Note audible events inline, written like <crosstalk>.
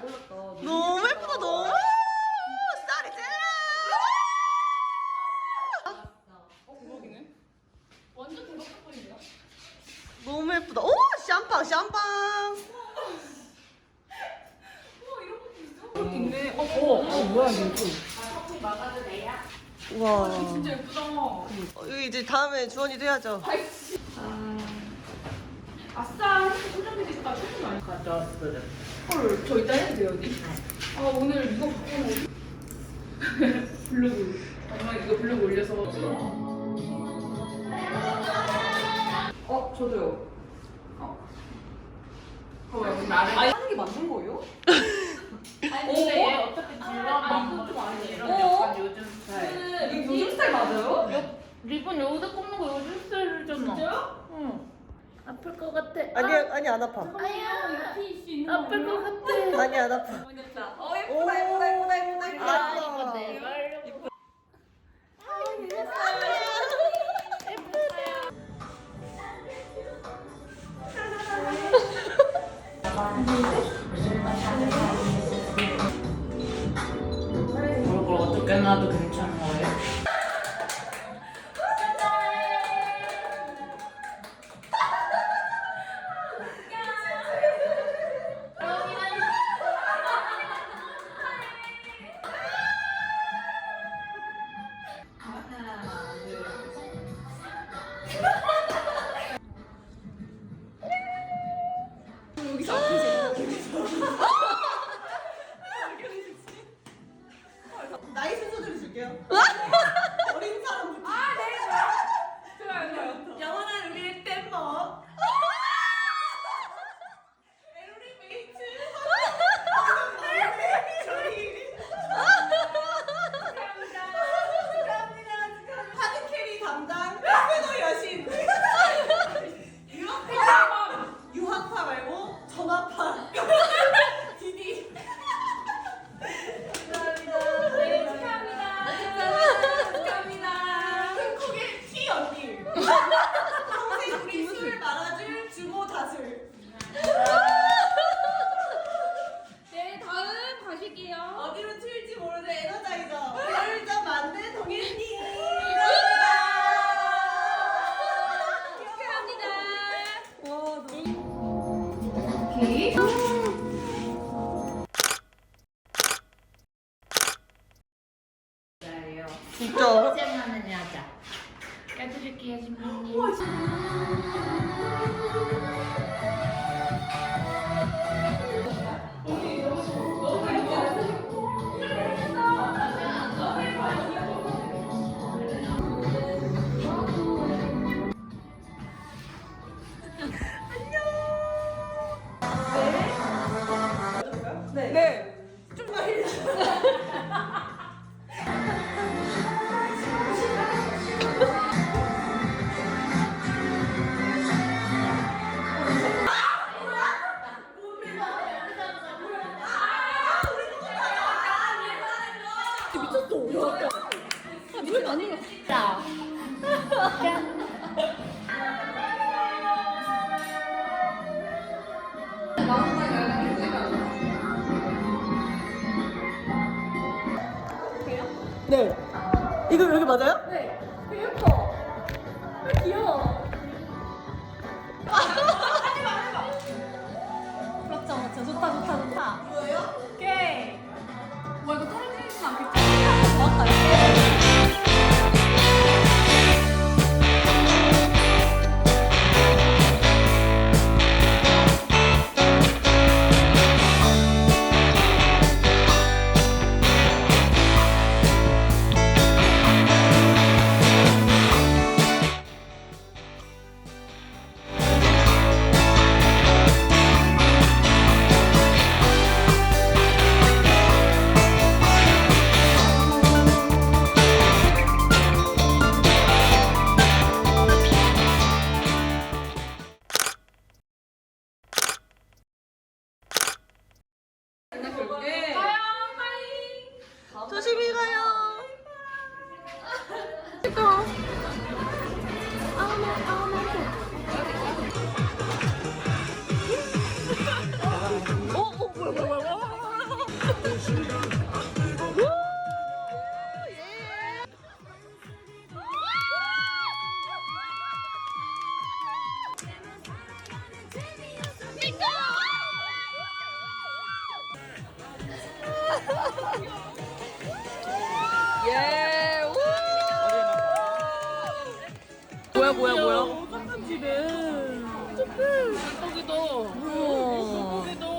잘 골랐다. 너무 예쁘다, 너무. 쌀이. 대박이네. 완전 대박 사건이야. 너무 예쁘다. 오, 샴팡, 샴팡. 우와 이런 것도 있어? 이렇게 있네. 어, 어, 어 뭐야 이거 또. 우와. 진짜 예쁘다. 어, 여기 이제 다음에 주원이도 해야죠. 아싸, 소장님이 있다. 최근 많이 가져왔어요. 헐, 저 이따 해도 돼요, 어디? 아, 오늘 이거 온 어디? <laughs> 블로그. 엄마 이거 블로그 올려서. 어, 저도요. 어. 어, 여기 나를. 아, 하는 게 맞는 거예요? <laughs> 아니 근데 얘 어차피 아, 좀 아니에요. 이런 어? 요즘 스타일 이거 요즘 스타일 맞아요? 요, 리본 여기다 꼽는 거 요즘 스타일이잖아 진짜요? 응 아플 것 같아. 아니, 아니, 안 아파. 아야. 있는 아플 것 같아. 아니, 안 아파. 어, 예쁘다, 예쁘다, 예쁘다, 예쁘다, 예쁘다. 아, 이거 내가 하려고 그걸 어떻게 놔도 오케이. 진짜 자 네. 이거 여기 맞아요? 네. 조심히 가요. 어, 어, 뭐야, 뭐야, 뭐야. 뭐야 뭐야 뭐야? 어, 똑같은 집에. 똑같은. 물고기도. 물고기도.